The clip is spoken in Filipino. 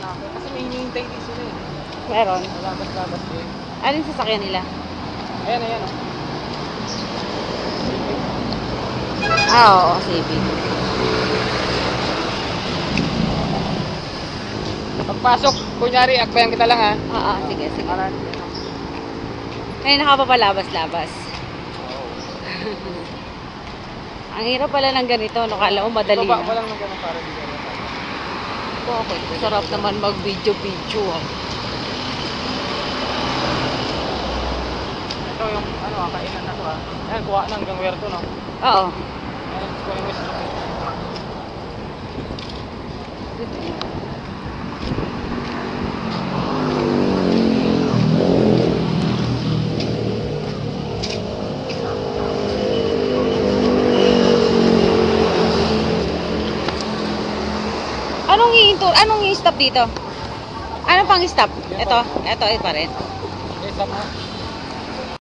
na ako. Kasi may hinihintay din sila eh. Meron. Labas-labas din. Alin sasakyan nila? Ayan, ayan oh. Ah, oo, civic. Pagpasok, kunyari, akbayan kita lang ha. Ah, ah, sige, sige. Para, Ay, nakapapalabas-labas. Ang hirap pala ng ganito, no? Kala mo madali Baba na. mo lang ng ganun para di ka Bakit? Sarap naman mag-video-video. ah. Ito yung, ano ah, kainan na to ah. Ayan, kuha na hanggang where to no. Oo. Ayan, kuha mo sa Anong i-into? Anong i-stop dito? Ano pang stop? Ito, ito, ito pa rin. Okay, stop mo.